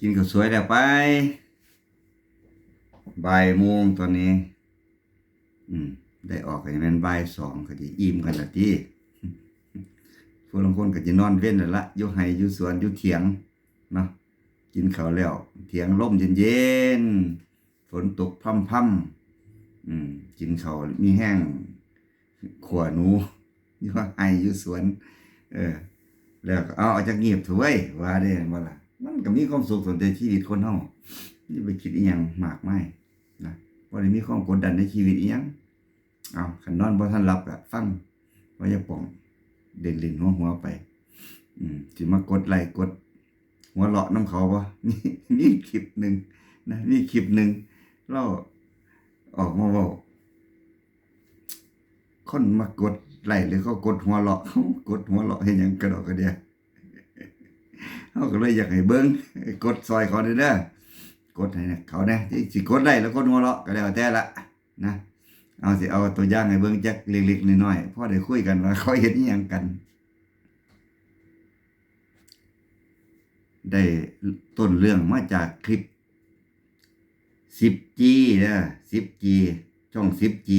กินข้าวสวยแล้วไปบ่ายโมงตอนนี้ อืม ได้ออกกันเป็นบ่ายสองก็ดีอิ่มกันละที่ผู้ลางคนก็จะนอนเว้นแล้วละอยู่ไห้อยู่สวนอยู่เถียงเนาะกินข้าวแล้ว เถียงลมเย็นๆฝนตกพร่ำๆอืม กินข้าวมีแห้งขวหนูอยู่ไห้อยู่สวน เออ แล้วก็เอาเอาจากเงียบถอะเว้ยว่าได้บ่ล่ะ มันก็มีความสุขสนใจชีวิตคนเฮานี่ไปคิดอีหยังมากมายนะบ่ได้มีความกดดันในชีวิตอีหยังเอาคันนอนบ่ทันหลับก็ฟังว่าอย่าป่องเด่นลิ้นหัวหัวไป อืมสิมากดไลค์กด หัวเราะน้ำเขาบ่นี่นี่คลิปหนึงนะนี่คลิปหนึงเราออกมาเว้าคนมากดไลค์หรือเขากดหัวเราะเขากดหัวเราะเฮ็ดหยังกระดอกกระเดีย เขาก็เลยอยากให้เบิ้งกดซอยเขาเด้อกดให้เนี่ยเขาเนี่ยที่สิกดได้แล้วกดหัวเราะก็แล้วแต่ละนะเอาสิเอาตัวอย่างให้เบิ้งจักเล็กๆน้อยๆพอได้คุยกันว่าเขาเฮ็ดอีหยังกัน ได้ต้นเรื่องมาจากคลิป 10G นะ 10G ช่อง 10G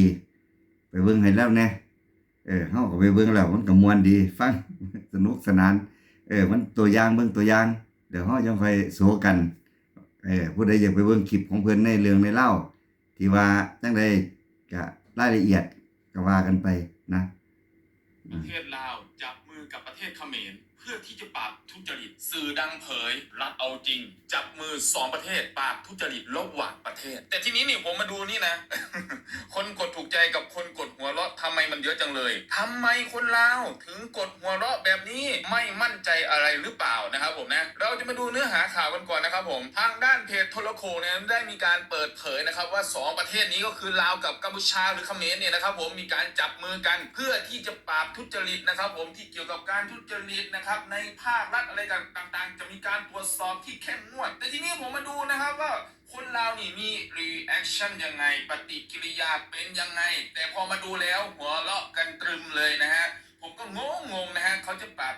ไปเบิ่งให้แล้วน่เออเฮาก็ไปเบิ่งแล้วมันก็มวนดี ฟังสนุกสนาน เออ มันตัวอย่างเบิ่งตัวอย่าง เดี๋ยวเฮาจังค่อยโซกันเออผู้ใดอยากไปเบิ่งคลิปของเพิ่นในเรื่องในเล่า ที่ว่าจังไดก็รายละเอียดก็ว่ากันไปนะ ประเทศลาวจับมือกับประเทศเขมร พื่อที่จะปราบทุจริต สื่อดังเผย รัฐเอาจริง จับมือสองประเทศปราบทุจริตระหว่างประเทศ แต่ทีนี้นี่ผมมาดูนี่นะ คนกดถูกใจกับคนกดหัวเราะทำไมมันเยอะจังเลยทำไมคนลาวถึงกดหัวเราะแบบนี้ไม่มั่นใจอะไรหรือเปล่านะครับผมนะเราจะมาดูเนื้อหาข่าวกันก่อนนะครับผมทางด้านเพจโทรโคเนี่ยได้มีการเปิดเผยนะครับว่าสองประเทศนี้ก็คือลาวกับกัมพูชาหรือเขมรเนี่ยนะครับผมมีการจับมือกันเพื่อที่จะปราบทุจริตนะครับผมที่เกี่ยวกับการทุจริตนะครับในภาครัฐอะไรต่างๆ จะมีการตรวจสอบที่เข้มงวด แต่ทีนี้ผมมาดูนะครับว่าคนลานี่มีรีแอคชั่นยังไง ปฏิกิริยาเป็นยังไง แต่พอมาดูแล้วหัวเราะกันตรึมเลยนะฮะผมก็งงงๆนะฮะเขาจะปราบ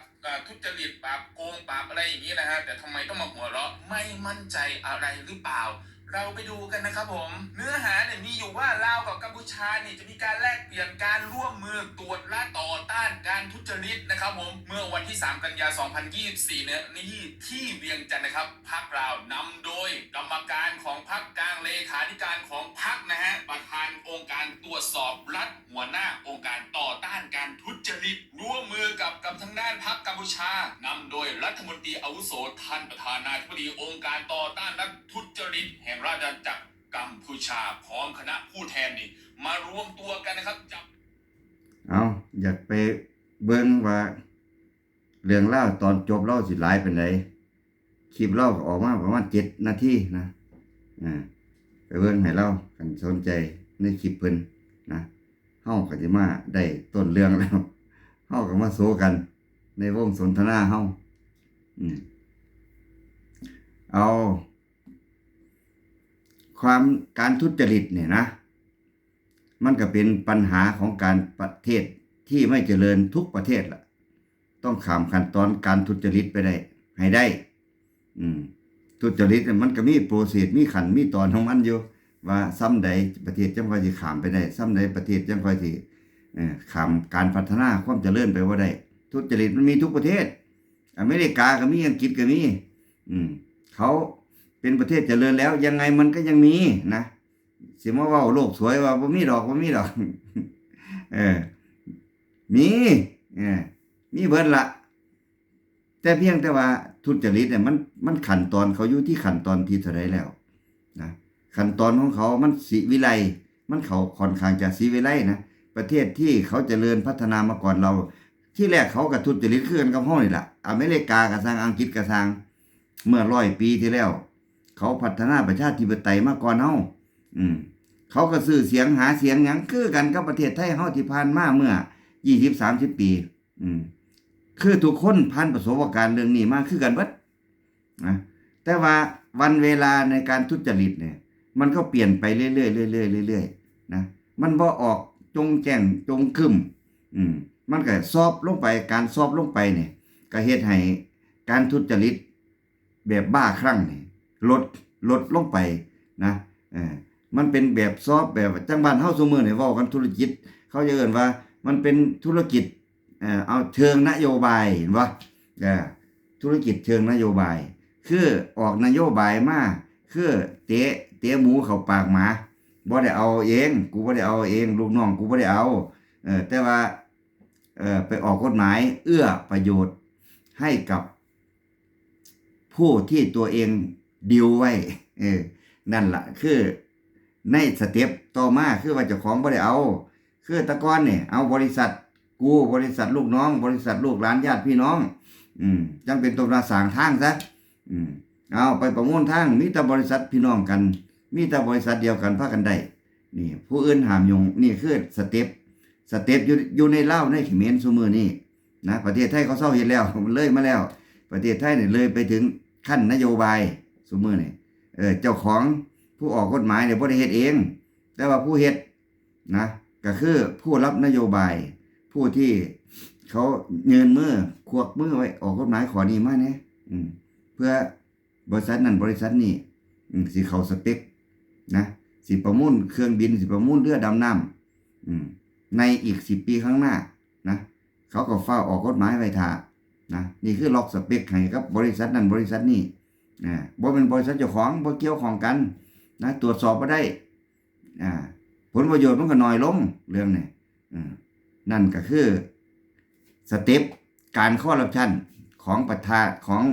ทุจริตปราบโกงปราบอะไรอย่างนี้นะฮะแต่ทำไมต้องมาหัวเราะไม่มั่นใจอะไรหรือเปล่า เราไปดูกันนะครับผม เนื้อหาเนี่ยมีอยู่ว่าลาวกับกัมพูชาเนี่ยจะมีการแลกเปลี่ยนการร่วมมือตรวจและต่อต้านการทุจริตนะครับผมเมื่อวันที่ 3 กันยา 2024 เนี่ยนี่ที่เวียงจันทร์นะครับพักเราวนำโดยกรรมการของพักกลางเลขาธิการของพักนะฮะประธานองค์การตรวจสอบรัฐหัวหน้าองค์การต่อต้านการทุจริต ร่วมมือกับกับทางด้านพักกัมพูชานำโดยรัฐมนตรีอาวุโสท่านประธานาธิบดีองค์การต่อต้านและทุจริตแห่งราชอาณาจักรกัมพูชาพร้อมคณะผู้แทนนี่มารวมตัวกันนะครับจับเอาอยากไปเบิ่งว่า เรื่องเล่าตอนจบเล่าสิหลายเป็นไดคลิปเล่าออกมาประมาณเจ็ดนาทีนะอ่าไปเบิ่งให้เล่ากันสนใจในคลิปเพิ่นนะเฮาก็สิมาได้ต้นเรื่องแล้วเฮาก็มาโซกัน ในวงสนทนาเฮาอืมเอา ความการทุจริตเนี่ยนะ มันก็เป็นปัญหาของการประเทศที่ไม่เจริญทุกประเทศล่ะ ต้องข้ามขั้นตอนการทุจริตไปได้ ให้ได้ อืม ทุจริตมันก็มีโปรเซสมีขั้นมีตอนของมันอยู่ว่าซ้ำใดประเทศจังค่อยสิข้ามไปได้ซ้ำใดประเทศจังค่อยสิข้ามการพัฒนาความเจริญไปว่าได้ทุจริตมันมีทุกประเทศ อเมริกาก็มีอังกฤษก็มีอืมเขา เป็นประเทศเจริญแล้ว ยังไงมันก็ยังมีนะสิมาว้าโลกสวยว่าบ่มีดอกบ่มีดอก เออ มีเออมีเบิดละแต่เพียงแต่ว่าทุจริตเนี่ยมันมันขั้นตอนเขาอยู่ที่ขั้นตอนที่เท่าใดแล้วนะขั้นตอนของเขามันสิวิไลมันเขาค่อนข้างจะสิวิไลนะประเทศที่เขาเจริญพัฒนามาก่อนเรา ที่แรกเขาก็ทุจริตคือกันกับเฮานี่แหละอเมริกาก็สร้างอังกฤษก็สร้าง เมื่อร้อยปีที่แล้ว เขาพัฒนาประชาธิปไตยมาก่อนเฮาอืม เขาก็ซื้อเสียงหาเสียงหยังคือกันกับประเทศไทยเฮาที่ผ่านมาเมื่อ20 30ปี อืม คือทุกคนผ่านประสบการณ์เรื่องนี้มาคือกันเบิดนะแต่ว่าวันเวลาในการทุจริตเนี่ย มันก็เปลี่ยนไปเรื่อยๆเรื่อยๆเรื่อยๆนะมันบ่ออกจงแจ้งจงคึมอืม มันก็ซอบลงไปการซอบลงไปเนี่ยก็เฮ็ดให้การทุจริตแบบบ้าคลั่งเนี่ย ลดลดลงไปนะเออมันเป็นแบบซอฟแบบจังบ้านเฮาซุมื้อนี่เว้ากันธุรกิจ เขาจะเอิ้นว่ามันเป็นธุรกิจเอ่อเอาเชิงนโยบายเห็นบ่เออธุรกิจเชิงนโยบาย คือออกนโยบายมาคือเตะเตะหมูเข้าปากหมาบ่ได้เอาเอง กูบ่ได้เอาเอง ลูกน้องกูบ่ได้เอาเออแต่ว่าเออไปออกกฎหมาย เอื้อประโยชน์ให้กับผู้ที่ตัวเอง ดิวไว้เออนั่นล่ะคือในสเต็ปต่อมาคือว่าเจ้าของบ่ได้เอา คือตะกอนเนี่ยเอาบริษัทกูบริษัทลูกน้อง บริษัทลูกหลานญาติพี่น้อง อืมจังเป็นตัวราสางทางซะอืมเอาไปประมูลทางมีแต่บริษัทพี่น้องกัน มีแต่บริษัทเดียวกันพากันได้นี่ผู้อื่นห้ามยงนี่คือสเต็ปสเต็ปอยู่อยู่ในเล่าในเขมรซุมือนี่นะประเทศไทยเขาเศร้าเห็นแล้วมันเลยมาแล้ว ประเทศไทยเนี่ยเลยไปถึงขั้นนโยบาย ซุมือนี่เออเจ้าของผู้ออกกฎหมายเนี่ยบ่ได้เฮ็ดเอง แต่ว่าผู้เฮ็ดนะก็คือผู้รับนโยบาย ผู้ที่เขาเงินมือควักมือไว้ออกกฎหมายขอนี้มาเนี่ยอืมเพื่อบริษัทนั้นบริษัทนี้อืมสิเขาสเปคนะสิประมูลเครื่องบินสิประมูลเรือดำน้ำอืมในอีกสิปีข้างหน้านะเขาก็เฝ้าออกกฎหมายไว้ท่านะนี่คือล็อกสเปคให้กับบริษัทนั้นบริษัทนี้ นะบ่เป็นบริษัทเจ้าของบ่เกี่ยวของกันนะตรวจสอบบ่ได้อ่าผลประโยชน์มันก็น้อยลงเรื่องนี้อืมนั่นก็คือสเต็ปการคอร์รัปชันของประธาของ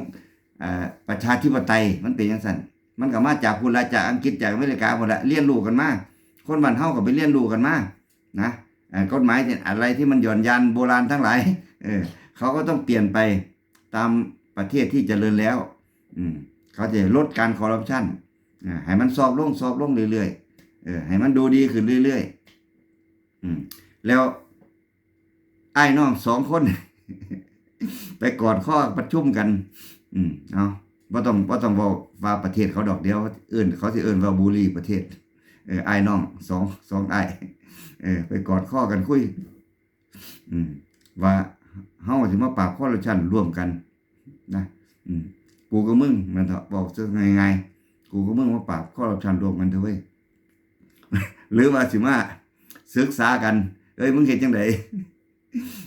อประชาธิปไตยมันเป็นย่างนั้นมันก็มาจากพุนละจากอังกฤษจากอเมริกาหมดละเรียนรู้กันมาคนบ้านเฮาก็ไปเรียนรู้กันมานะอ่อกฎหมายเนี่อะไรที่มันหย่อนยันโบราณทั้งหลายเออเขาก็ต้องเปลี่ยนไปตามประเทศที่เจริญแล้ว อืม เขาจะลดการคอร์รัปชันให้มันสอบลงสอบลงเรื่อยๆเออให้มันดูดีขึ้นเรื่อยๆอืมแล้วไอ้น้องสองคน ไปกอดข้อประชุมกัน อืมเอาบ่ต้องบ่ต้องเว้าว่าประเทศเขาดอกเดียวเอิ้นเขาสิเอิ้นว่าบูลลีประเทศ เออไอ้น้องสองสองไอ้เออ ไปกอดข้อกันคุย อืม ว่าเฮาสิมาปราบคอร์รัปชันร่วมกัน นะ อืม กูกับมึงมันบอกซะง่ายๆกูกับมึงมาปราบคอร์รัปชันรวมกันเถอะเว้ยหรือว่าสิมาศึกษากันเอ้ยมึงเห็นจังได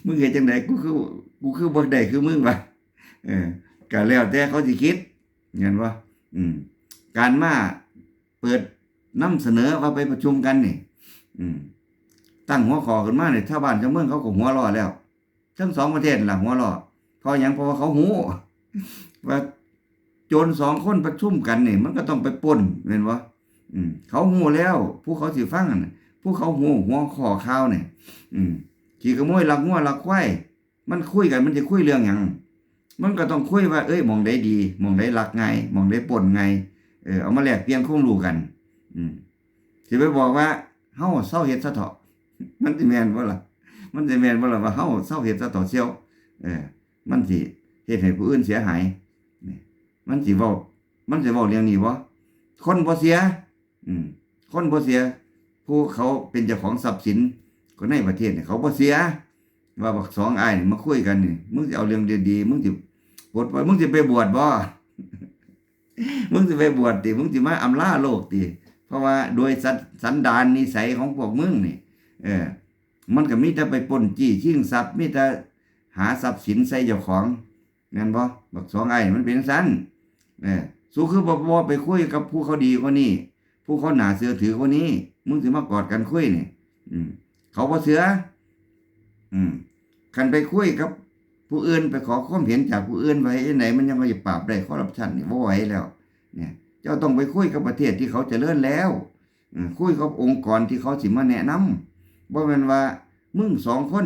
มึงเห็นจังไดกูคือกูคือบ่ได้คือมึงวะเออก็แล้วแต่เขาสิคิดเห็นบ่อืม การมาเปิดนำเสนอว่าไปประชุมกันนี่ อืม ตั้งหัวข้อขึ้นมาเนี่ยชาวบ้านชาวเมืองเขาก็หัวรอแล้ว ทั้งสองประเทศหล่ะหัวรอเพราะยังเพราะว่าเขาหูว่า โจรสองคนประชุมกันนี่มันก็ต้องไปปล้นเห็นบ่อืมเขาหูแล้ว ผู้เขาสิฟังน่ะผู้เขาหูหัวข้อข่าวเนี่ยอืมขี่ขโมยลักงัวลักควายมันคุยกันมันจะคุยเรื่องหยังมันก็ต้องคุยว่า เอ้ยมองใดดีมองใดลักไงมองใดป่นไงเออเอามาแลกเปลี่ยนความรู้กัน อืมสิไปบอกว่าเฮาเศร้าเฮ็ดซะเถาะมันสิแม่นบ่ล่ะมันสิแม่นบ่ล่ะว่าเฮาเศร้าเฮ็ดซะเถาะเสียวเออมันสิเฮ็ดให้ผู้อื่นเสียหาย มันสิเว้ามันสิเว้าเรื่องนี้บ่คนบ่เสีย อืม คนบ่เสีย ผู้เขาเป็นเจ้าของทรัพย์สินก็ในประเทศเนี่ยเขาบ่เสีย ว่าบักสองอ้ายนี่มาคุยกันนี่มึงสิเอาเรื่องดีๆมึงสิปลดปมึงสิไปบวชบ่มึงสิไปบวชติมึงสิมาอำลาโลกติเพราะว่าโดยสันดานนิสัยของพวกมึงนี่ เออ มันก็มีแต่ไปปนจี้ชิงทรัพย์มีแต่หาทรัพย์สินใส่เจ้าของแม่นบ่บักสองไอ้มันเป็นซั่น เออสู้คือบ่บ่ไปคุยกับผู้เขาดีกว่านี้ ผู้เขาหนาเสือถือคนนี้ มึงสิมากอดกันคุยเนี่อืม เขาบ่เสือ อืมคันไปคุยกับ ผู้อื่นไปขอความเห็นจากผู้อื่นไว้ไหน มันยังไม่ปราบได้คอร์รัปชันนี่บ่ไหวแล้ว เนี่ย เจ้าต้องไปคุยกับประเทศที่เขาเจริญแล้วอคุยกับองค์กรที่เขาสิมาแนะนำบ่แม่นว่า มึงสองคน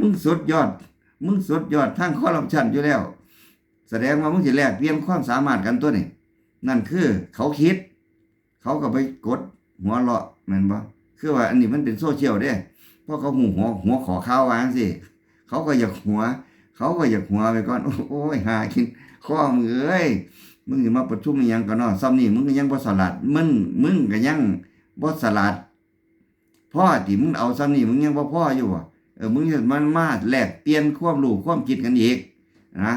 มึงสุดยอด มึงสุดยอดทางคอร์รัปชันอยู่แล้ว แสดงว่ามึงสิแลกเปลี่ยนความสามารถกันตัวนี่นั่นคือ เขาคิด เขาก็ไปกดหัวเราะแม่นบ่คือว่าอันนี้มันเป็นโซเชียลเด้เพราะเขาหูหัวหัวขอข้าววาจังสิเขาก็อยากหัว เขาก็อยากหัวไปก่อน โอ้ยหากินข้อมือเอ้ยมึงสิมาประชุมยังกันเนาะซ้ำนี่มึงก็ยังบ่สลัดมึงมึงก็ยังบ่สลัดพ่อที่มึงเอาซ้ำนี่มึงยังบ่พ่ออยู่อะเออมึงจะมันมาแลกเปลี่ยนความรู้ความคิดกันอีกนะ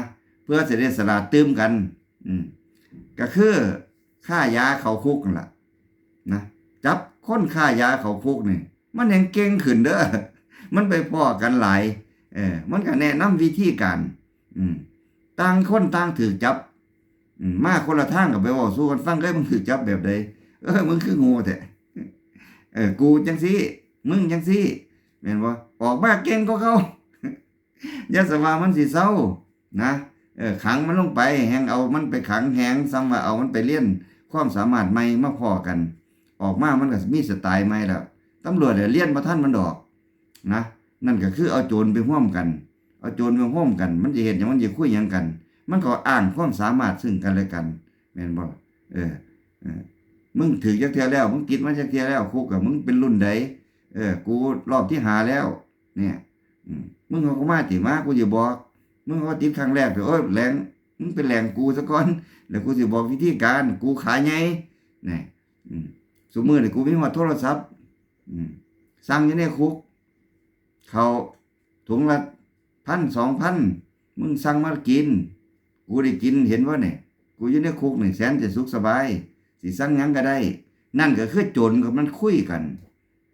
พื่อจะได้สลัดตื้มกัน อืมก็คือค่ายาเขาคุกนั่นละนะจับคนค่ายาเขาคุกนี่มันยังเก่งขึ้นเด้อมันไปพ้อกันหลายเออมันก็แนะนำวิธีการ อืมต่างคนต่างถือจับอืมมาคนละทางกับไปว้าสู้กันฟังเอ้ยมึงถือจับแบบใดเออมึงคืองูแท้เออ กูจังซี่ มึงจังซี่แม่นบ่ออกมาเก่งก็เขาอย่าสว่ามันสิเศร้านะ เออขังมันลงไปแหงเอามันไปขังแหงซ้ำว่าเอามันไปเรียนความสามารถใหม่มาพอกัน ออกมามันก็มีสไตล์ใหม่แล้วตำรวจเนี่ยเรียนบ่ทันมันดอกนะนั่นก็คือเอาโจรไปร่วมกัน เอาโจรไปร่วมกัน มันจะเห็นอย่างมันจะคุยหยังกัน มันก็อ้างความสามารถซึ่งกันและกันแม่นบ่เออเออมึงถือจักเทียแล้ว มึงกินมาจักเทียแล้วคุกกับมึงเป็นรุ่นใดเออ กูรอบที่หาแล้ว เนี่ยมึงเอาก็มาติมากูจะบอก มึงเอาติดครั้งแรกเถอะโอ้ยแรงมึงเป็นแรงกูซะก่อนแล้วกูสิบอกวิธีการ กูขาใหญ่นี่อืมสมมือนี่กูมีฮอดโทรศัพท์สั่งอยู่ในคุก เขาถุงละพันสองพันมึงสั่งมากิน กูได้กินเห็นว่าเนี่ยกูอยู่ในคุกนี่แสนจะสุขสบาย สิสั่งยังก็ได้ นั่นก็คือโจรกับมันคุยกัน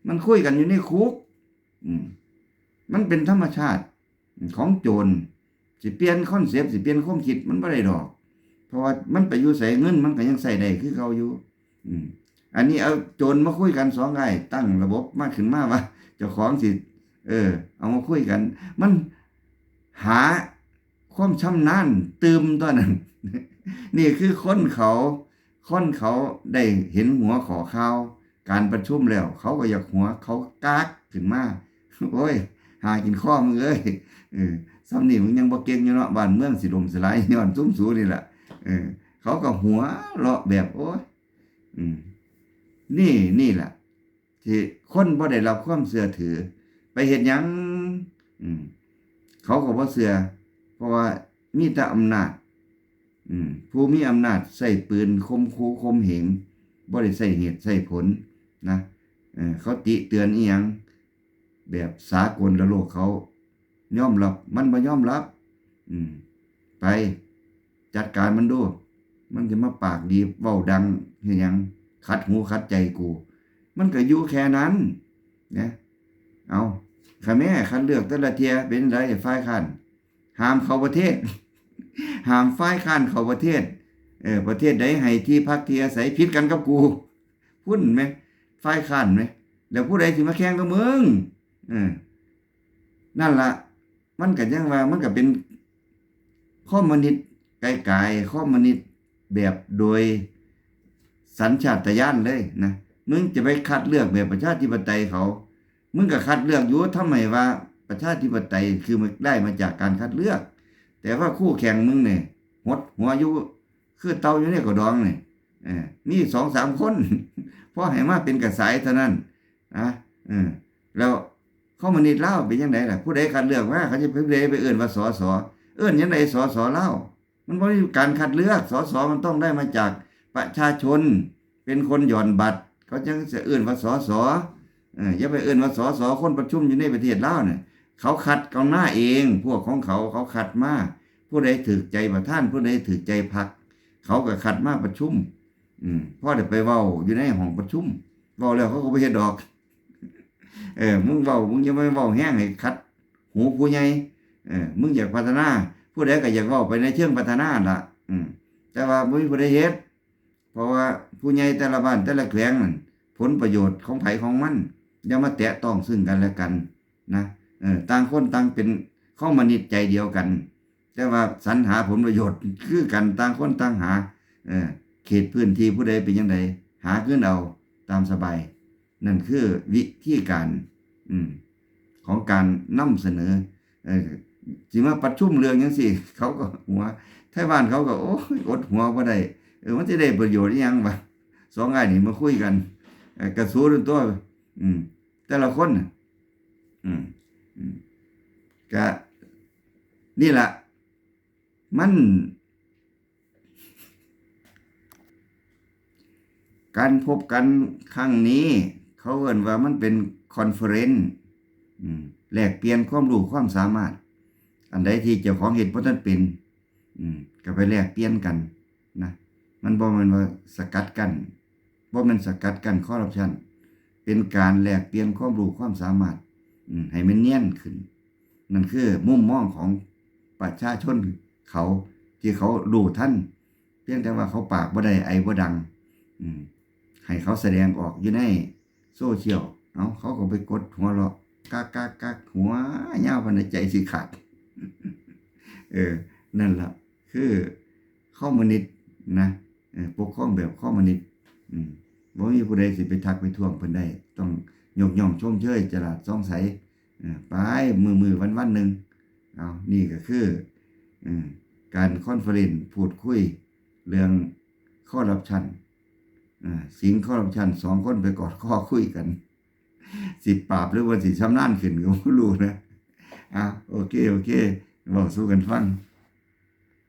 มันคุยกันอยู่ในคุก อืมมันเป็นธรรมชาติของโจร สิเปลี่ยนคอนเซปต์สิเปลี่ยนความคิดมันบ่ได้ดอก เพราะว่ามันไปอยู่ใส่เงินมันก็ยังใส่ได้คือเขาอยู่ อืม อันนี้เอาโจรมาคุยกันสองไอ้ตั้งระบบมากขึ้นมากว่าเจ้าของสิเออ เอามาคุยกัน มันหาความชำนาญตืมตัวนั้น นี่คือคนเขาคนเขาได้เห็นหัวขอข่าว การประชุมแล้ว เขาก็อยากหัว เขากากขึ้นมาโอ้ย หากินข้อมึงเอ้ยเออ ซ้ำนี่มึงยังบ่เก่งอยู่เนาะบ้านเมืองสิลมสลายย้อนซุ้มสูนี่แหละเออ เขาก็หัวเลาะแบบโอ้ยอืม นี่นี่แหละที่คนบ่ได้รับความเชื่อถือ ไปเฮ็ดหยัง อืม เขาก็บ่เชื่อเพราะว่ามีแต่อำนาจ อืม ผู้มีอำนาจใส่ปืนคมคูคมเหงบ่ได้ใส่เหตุใส่ผลนะเออเขาติเตือนอีหยังแบบสากลละโลกเขา ยอมรับ มันบ่ยอมรับ อืม ไป จัดการมันดู มันจะมาปากดีเว้าดังเฮ็ดหยังขัดหูขัดใจกู มันก็อยู่แค่นั้นนะเอาข้าแม่คันเลือกแต่ละเทียเป็นไรฝ่ายค้านห้ามเข้าประเทศห้ามฝ่ายค้านเข้าประเทศ เออประเทศใดให้ที่พักที่อาศัยผิดกันกับกูพุ่นไหมฝ่ายค้านไหมแล้วผู้ใดสิมาแข่งกับมึงเออนั่นละ มันก็ยังว่ามันก็เป็นข้อมนิตไกลๆข้อมนิตแบบโดยสัญชาตญาณเลยนะมึงจะไปคัดเลือกแบบประชาธิปไตยเขา มึงก็คัดเลือกอยู่ทำไมว่าประชาธิปไตยคือมันได้มาจากการคัดเลือก แต่ว่าคู่แข่งมึงเนี่ยหดหัวอยู่คือเตาอยู่ในกระดองเนี่ยเออมีสองสามคนเพราะให้มาเป็นกระสายเท่านั้นนะแล้ว ข้อมันนิดเล่าเป็นยังไงล่ะผู้ใดคัดเลือกว่าเขาจะไปเไปเอื่นว่าสอสอเอื่นยังไงสอสอเล่า มันไม่มีการคัดเลือกสอสอมันต้องได้มาจากประชาชน เป็นคนหย่อนบัตร เขาจึงจะเอื่นว่าสอสอเอออย่าไปเอื่นว่าสอสอคนประชุมอยู่ในประเทศลาเนี่ยเขาคัดกองหน้าเอง พวกของเขาเขาคัดมาผู้ใดถือใจประท่าน ผู้ใดถือใจพัก เขาก็คัดมาประชุม อืมพ่อเดี๋ยวไปเว้าอยู่ในห้องประชุมเว้าแล้วเขาก็ไปเฮ็ดดอก เออมึงเว้ามึงอย่าไปเว้าแห้งให้คัดหูผู้ใหญ่เออมึงอยากพัฒนาผู้ใดก็อยากเว้าไปในเชิงพัฒนาล่ะ อืม แต่ว่าบ่มีผู้ใดเฮ็ดเพราะว่าผู้ใหญ่แต่ละบ้านแต่ละแขวงนั่นผลประโยชน์ของไผของมันอย่ามาแตะต้องซึ่งกันและกัน นะเออต่างคนต่างเป็นข้อมนิตใจเดียวกัน แต่ว่าสรรหาผลประโยชน์คือกันต่างคนต่างหา เออเขตพื้นที่ผู้ใดเป็นยังไงหาขึ้นเอาตามสบาย นั่นคือวิธีการอืมของการนำเสนอเออสิมาประชุมเรื่องจังซี่เขาก็หัวไทบ้านเขาก็โอ้ยอดหัวบ่ได้เออมันจะได้ประโยชน์ยังวะสองอ้ายนี่มาคุยกันกระสูนตัว อืม แต่ละคนน่ะอืมก็นี่แหละมัน การพบกันครั้งนี้ เขาเอ่นว่ามันเป็นคอนเฟอเรนซ์แลกเปลี่ยนความรู้ความสามารถ อันใดที่เจ้าของเห็นบ่ทันเป็นอืมก็ไปแลกเปลี่ยนกันนะมันบ่แม่นว่าสกัดกันบ่แม่นสกัดกั้นคอร์รัปชันเป็นการแลกเปลี่ยนความรู้ความสามารถอืให้มันเนียนขึ้น นั่นคือมุมมองของประชาชนเขาที่เขารู้ท่าน เพียงแต่ว่าเขาปากบ่ได้ไอบ่ดังอืมให้เขาแสดงออกอยู่ใน โซเชียลเอาเขาก็ไปกดหัวเราะกักกักกักหัวยาวพันใจสิขาดเออ นั่นละคือคอมนิสต์นะเออปกครองแบบคอมนิสต์อืมบ่มีผู้ใดสิไปทักไปท่วงเพิ่นได้ ต้องยกย่องชมเชยจลาดซ่องใสออไปมือมือวันวันหนึ่งเอานี่ก็คืออการคอนเฟอเรนซ์พูดคุย เรื่องคอร์รัปชัน สิงคอร์รัปชันสองคนไปกอดข้อคุยกัน สิปราบหรือว่าสิชำนาญขึ้นก็บ่รู้นะอะโอเค โอเคบอกสู้กันฟัง